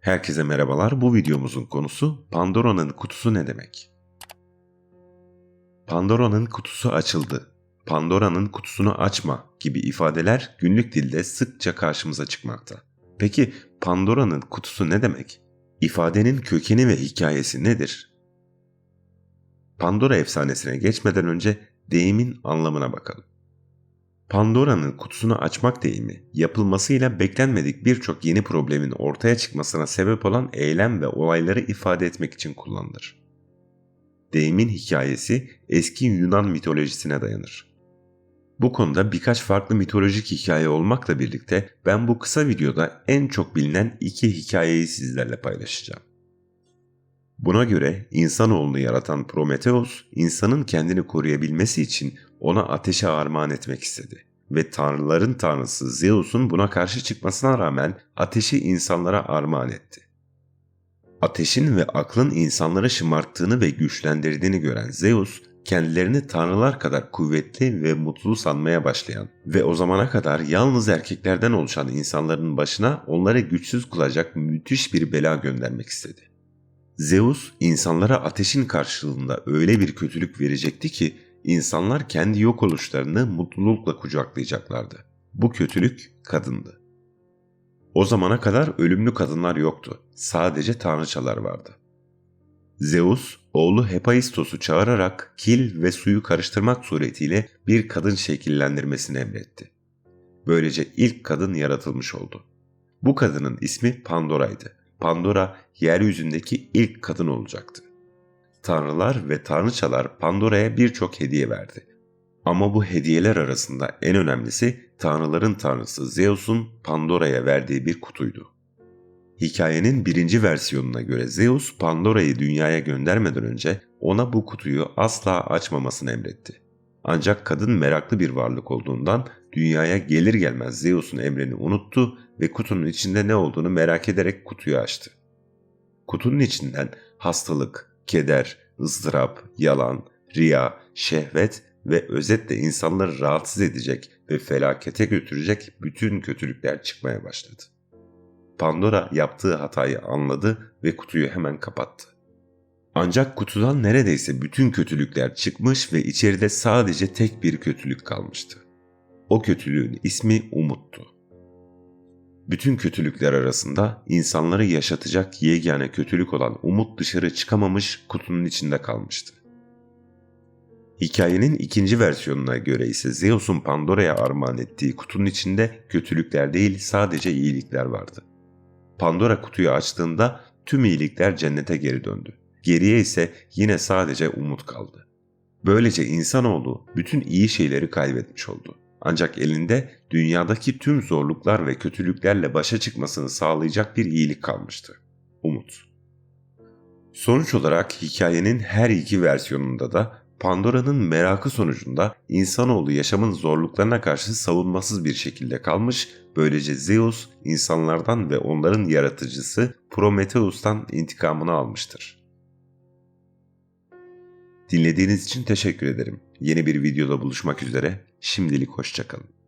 Herkese merhabalar. Bu videomuzun konusu Pandora'nın kutusu ne demek? Pandora'nın kutusu açıldı. Pandora'nın kutusunu açma gibi ifadeler günlük dilde sıkça karşımıza çıkmakta. Peki Pandora'nın kutusu ne demek? İfadenin kökeni ve hikayesi nedir? Pandora efsanesine geçmeden önce deyimin anlamına bakalım. Pandora'nın kutusunu açmak deyimi, yapılmasıyla beklenmedik birçok yeni problemin ortaya çıkmasına sebep olan eylem ve olayları ifade etmek için kullanılır. Deyimin hikayesi eski Yunan mitolojisine dayanır. Bu konuda birkaç farklı mitolojik hikaye olmakla birlikte ben bu kısa videoda en çok bilinen iki hikayeyi sizlerle paylaşacağım. Buna göre insanoğlunu yaratan Prometheus, insanın kendini koruyabilmesi için ona ateşe armağan etmek istedi. Ve tanrıların tanrısı Zeus'un buna karşı çıkmasına rağmen ateşi insanlara armağan etti. Ateşin ve aklın insanları şımarttığını ve güçlendirdiğini gören Zeus, kendilerini tanrılar kadar kuvvetli ve mutlu sanmaya başlayan ve o zamana kadar yalnız erkeklerden oluşan insanların başına onları güçsüz kılacak müthiş bir bela göndermek istedi. Zeus insanlara ateşin karşılığında öyle bir kötülük verecekti ki insanlar kendi yok oluşlarını mutlulukla kucaklayacaklardı. Bu kötülük kadındı. O zamana kadar ölümlü kadınlar yoktu. Sadece tanrıçalar vardı. Zeus, oğlu Hephaistos'u çağırarak kil ve suyu karıştırmak suretiyle bir kadın şekillendirmesini emretti. Böylece ilk kadın yaratılmış oldu. Bu kadının ismi Pandora'ydı. Pandora yeryüzündeki ilk kadın olacaktı. Tanrılar ve tanrıçalar Pandora'ya birçok hediye verdi. Ama bu hediyeler arasında en önemlisi tanrıların tanrısı Zeus'un Pandora'ya verdiği bir kutuydu. Hikayenin birinci versiyonuna göre Zeus Pandora'yı dünyaya göndermeden önce ona bu kutuyu asla açmamasını emretti. Ancak kadın meraklı bir varlık olduğundan dünyaya gelir gelmez Zeus'un emrini unuttu ve kutunun içinde ne olduğunu merak ederek kutuyu açtı. Kutunun içinden hastalık, keder, ızdırap, yalan, riya, şehvet ve özetle insanları rahatsız edecek ve felakete götürecek bütün kötülükler çıkmaya başladı. Pandora yaptığı hatayı anladı ve kutuyu hemen kapattı. Ancak kutudan neredeyse bütün kötülükler çıkmış ve içeride sadece tek bir kötülük kalmıştı. O kötülüğün ismi umuttu. Bütün kötülükler arasında insanları yaşatacak yegane kötülük olan umut dışarı çıkamamış kutunun içinde kalmıştı. Hikayenin ikinci versiyonuna göre ise Zeus'un Pandora'ya armağan ettiği kutunun içinde kötülükler değil sadece iyilikler vardı. Pandora kutuyu açtığında tüm iyilikler cennete geri döndü. Geriye ise yine sadece umut kaldı. Böylece insanoğlu bütün iyi şeyleri kaybetmiş oldu. Ancak elinde dünyadaki tüm zorluklar ve kötülüklerle başa çıkmasını sağlayacak bir iyilik kalmıştı. Umut. Sonuç olarak hikayenin her iki versiyonunda da Pandora'nın merakı sonucunda insanoğlu yaşamın zorluklarına karşı savunmasız bir şekilde kalmış, böylece Zeus insanlardan ve onların yaratıcısı Prometheus'tan intikamını almıştır. Dinlediğiniz için teşekkür ederim. Yeni bir videoda buluşmak üzere. Şimdilik hoşçakalın.